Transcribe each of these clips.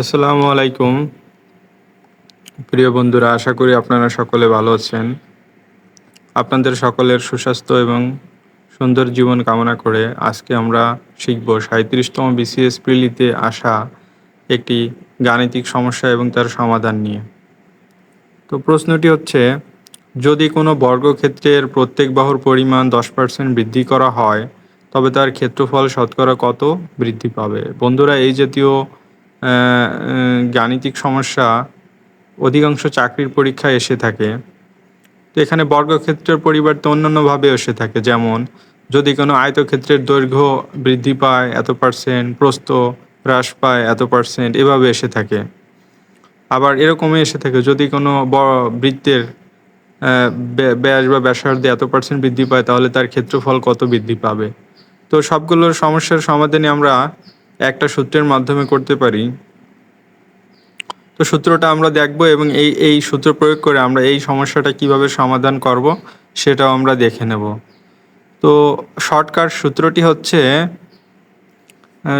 আসসালামু আলাইকুম। প্রিয় বন্ধুরা, আশা করি আপনারা সকলে ভালো আছেন। আপনাদের সকলের সুস্বাস্থ্য এবং সুন্দর জীবন কামনা করে আজকে আমরা শিখব সাঁত্রিশতম বিসিএস প্রিলিতে আসা একটি গাণিতিক সমস্যা এবং তার সমাধান নিয়ে। তো প্রশ্নটি হচ্ছে, যদি কোনো বর্গক্ষেত্রের প্রত্যেক বাহুর পরিমাণ দশ পার্সেন্ট বৃদ্ধি করা হয়, তবে তার ক্ষেত্রফল শতকরা কত বৃদ্ধি পাবে? বন্ধুরা, এই জাতীয় গাণিতিক সমস্যা অধিকাংশ চাকরির পরীক্ষায় এসে থাকে। তো এখানে বর্গক্ষেত্রের পরিবর্তে অন্যান্যভাবে এসে থাকে। যেমন, যদি কোনো আয়তক্ষেত্রের দৈর্ঘ্য বৃদ্ধি পায়, এত পার্সেন্ট প্রস্থ হ্রাস পায়, এত পার্সেন্ট এভাবে এসে থাকে। আবার এরকমই এসে থাকে, যদি কোনো বৃত্তের ব্যাস বা ব্যাসার্ধে এত পার্সেন্ট বৃদ্ধি পায়, তাহলে তার ক্ষেত্রফল কত বৃদ্ধি পাবে? তো সবগুলোর সমস্যার সমাধানে আমরা একটা সূত্রের মাধ্যমে করতে পারি। তো সূত্রটা আমরা দেখব এবং এই এই সূত্র প্রয়োগ করে আমরা এই সমস্যাটা কীভাবে সমাধান করব সেটাও আমরা দেখে নেব। তো শর্টকাট সূত্রটি হচ্ছে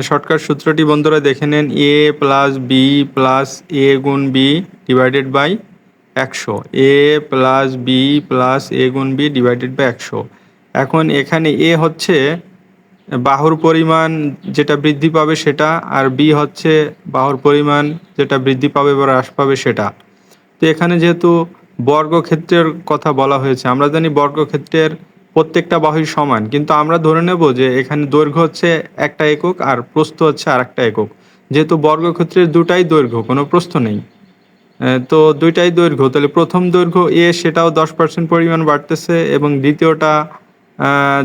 শর্টকাট সূত্রটি বন্ধুরা দেখে নেন A plus B plus A গুণ বি ডিভাইডেড বাই একশো। A plus B plus A গুণ বি ডিভাইডেড বাই একশো। এখন এখানে এ হচ্ছে বাহুর পরিমাণ যেটা বৃদ্ধি পাবে সেটা, আর বি হচ্ছে বাহুর পরিমাণ যেটা বৃদ্ধি পাবে বা হ্রাস পাবে সেটা। তো এখানে যেহেতু বর্গক্ষেত্রের কথা বলা হয়েছে, আমরা জানি বর্গক্ষেত্রের প্রত্যেকটা বাহুই সমান, কিন্তু আমরা ধরে নেব যে এখানে দৈর্ঘ্য হচ্ছে একটা একক আর প্রস্থ হচ্ছে আর একটা একক। যেহেতু বর্গক্ষেত্রের দুটাই দৈর্ঘ্য, কোনো প্রস্থ নেই। তো দুইটাই দৈর্ঘ্য, তাহলে প্রথম দৈর্ঘ্য এ, সেটাও দশ পার্সেন্ট পরিমাণ বাড়তেছে এবং দ্বিতীয়টা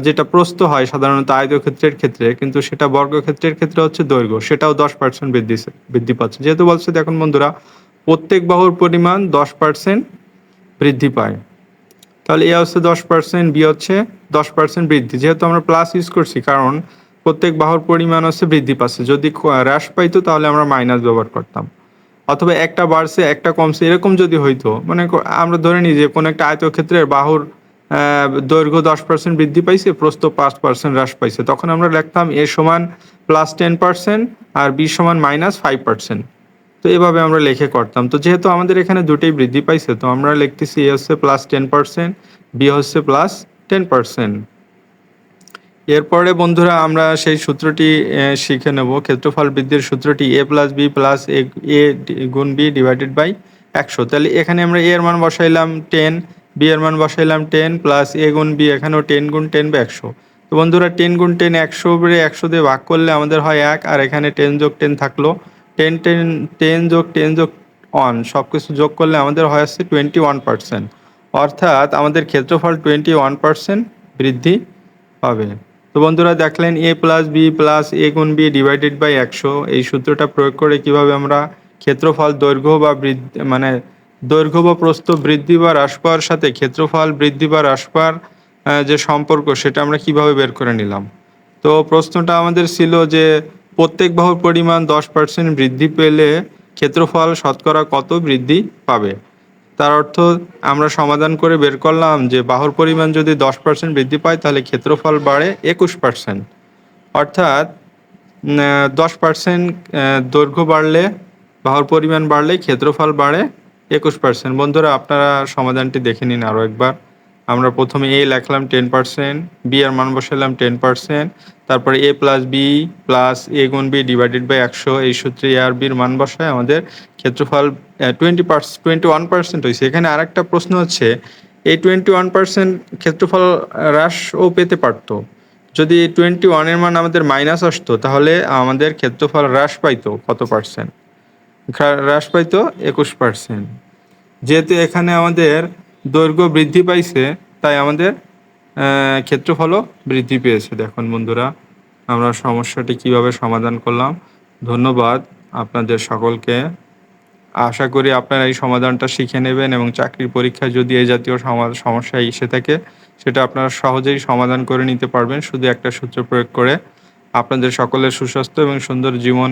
যেটা প্রস্থ হয় সাধারণত আয়তক্ষেত্রের ক্ষেত্রে, কিন্তু সেটা বর্গক্ষেত্রের ক্ষেত্রে হচ্ছে দৈর্ঘ্য, সেটাও দশ পার্সেন্ট বৃদ্ধি বৃদ্ধি পাচ্ছে। যেহেতু বলছে দেখুন বন্ধুরা, প্রত্যেক বাহুর পরিমাণ দশ পার্সেন্ট বৃদ্ধি পায়। তাহলে এ হচ্ছে দশ পার্সেন্ট বি হচ্ছে দশ পার্সেন্ট বৃদ্ধি। যেহেতু আমরা প্লাস ইউজ করছি, কারণ প্রত্যেক বাহুর পরিমাণ হচ্ছে বৃদ্ধি পাচ্ছে। যদি হ্রাস পাইতো তাহলে আমরা মাইনাস ব্যবহার করতাম। অথবা একটা বাড়ছে, একটা কমছে, এরকম যদি হইতো মানে আমরা ধরে নিই যে কোনো একটা আয়তক্ষেত্রের বাহুর দৈর্ঘ্য দশ পার্সেন্ট বৃদ্ধি পাইছে, প্রস্থ পাঁচ পার্সেন্ট হ্রাস পাইছে। তখন আমরা লিখতাম এ সমান প্লাস টেন পার্সেন্ট আর বি সমান মাইনাস ফাইভ পার্সেন্ট তো এভাবে আমরা লেখে করতাম। তো যেহেতু আমাদের এখানে দুটোই বৃদ্ধি পাইছে, তো আমরা লিখতেছি এ হচ্ছে প্লাস টেন পার্সেন্ট বি হচ্ছে প্লাস টেন পার্সেন্ট এরপরে বন্ধুরা আমরা সেই সূত্রটি শিখে নেব। ক্ষেত্রফল বৃদ্ধির সূত্রটি A plus B plus A গুণ বি ডিভাইডেড বাই একশো। তাহলে এখানে আমরা এ এর মান বসাইলাম টেন বি এর মান বসাইলাম টেন প্লাস এ গুণ বি এখানেও টেন গুণ টেন বা একশো। তো বন্ধুরা টেন গুণ টেন একশো বেড়ে একশো দিয়ে ভাগ করলে আমাদের হয় এক, আর এখানে টেন যোগ টেন থাকল। টেন টেন টেন যোগ টেন যোগ ওয়ান সব কিছু যোগ করলে আমাদের হয় আসছে টোয়েন্টি ওয়ান পার্সেন্ট অর্থাৎ আমাদের ক্ষেত্রফল টোয়েন্টি ওয়ান পার্সেন্ট বৃদ্ধি পাবে। তো বন্ধুরা, দেখলেন A plus B plus A গুণ বি ডিভাইডেড বাই একশো। এই সূত্রটা প্রয়োগ করে কীভাবে আমরা ক্ষেত্রফল, দৈর্ঘ্য বা বৃদ্ধি মানে দৈর্ঘ্য বা প্রস্থ বৃদ্ধি বা হ্রাস পাওয়ার সাথে ক্ষেত্রফল বৃদ্ধি বা হ্রাস পাওয়ার যে সম্পর্ক, সেটা আমরা কীভাবে বের করে নিলাম? তো প্রশ্নটা আমাদের ছিল যে প্রত্যেক বাহুর পরিমাণ দশ পার্সেন্ট বৃদ্ধি পেলে ক্ষেত্রফল শতকরা কত বৃদ্ধি পাবে? তার অর্থ আমরা সমাধান করে বের করলাম যে বাহুর পরিমাণ যদি দশ পার্সেন্ট বৃদ্ধি পায়, তাহলে ক্ষেত্রফল বাড়ে একুশ পার্সেন্ট অর্থাৎ দশ পার্সেন্ট দৈর্ঘ্য বাড়লে, বাহুর পরিমাণ বাড়লে ক্ষেত্রফল বাড়ে একুশ পার্সেন্ট বন্ধুরা, আপনারা সমাধানটি দেখে নিন আরও একবার। আমরা প্রথমে এ লেখলাম টেন পার্সেন্ট বি আর মান বসালাম টেন পার্সেন্ট তারপরে A plus B plus A গুণ বি ডিভাইডেড বাই একশো। এই সূত্রে এ আর বির মান বসায় আমাদের ক্ষেত্রফল twenty per twenty one percent হয়েছে। এখানে আরেকটা প্রশ্ন হচ্ছে, এই টোয়েন্টি ওয়ান পার্সেন্ট ক্ষেত্রফল হ্রাসও পেতে পারতো। যদি টোয়েন্টি ওয়ানের মান আমাদের মাইনাস আসতো, তাহলে আমাদের ক্ষেত্রফল হ্রাস পাইতো কত পার্সেন্ট হ্রাস পাইতো একুশ পার্সেন্ট যেহেতু এখানে আমাদের দৈর্ঘ্য বৃদ্ধি পাইছে, তাই আমাদের ক্ষেত্রফলও বৃদ্ধি পেয়েছে। দেখুন বন্ধুরা, আমরা সমস্যাটি কীভাবে সমাধান করলাম। ধন্যবাদ আপনাদের সকলকে। আশা করি আপনারা এই সমাধানটা শিখে নেবেন এবং চাকরির পরীক্ষায় যদি এই জাতীয় সমস্যা এসে থাকে, সেটা আপনারা সহজেই সমাধান করে নিতে পারবেন। শুধু একটা সূত্র প্রয়োগ করে। আপনাদের সকলের সুস্বাস্থ্য এবং সুন্দর জীবন